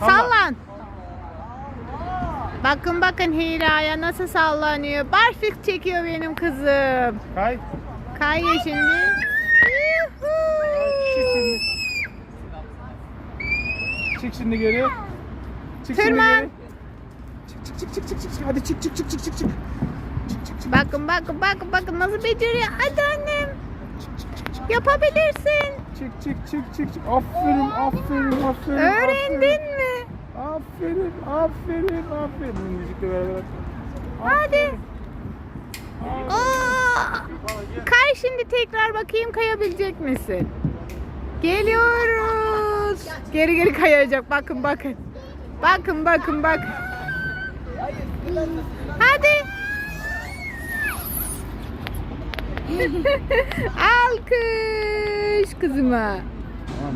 Sallan. Bakın bakın Hira'ya nasıl sallanıyor. Barfik çekiyor benim kızım. Kay. Kayıyor şimdi. Çık şimdi. Çık şimdi geri. Çık Tırman. şimdi geri. Çık çık çık çık çık çık çık. Hadi çık çık çık çık çık çık. Çık çık çık. Bakın bakın bakın bakın nasıl beceriyor. Hadi annem. Yapabilirsin. Çık çık çık çık çık. Aferin aferin aferin. Öğrendin mi? Aferin aferin aferin. Müzikle beraber. Hadi. Oo. Kay şimdi tekrar bakayım kayabilecek misin? Geliyoruz. Geri geri kayacak. Bakın bakın. Bakın bakın bak. Hadi. Alkış kızıma. Tamam.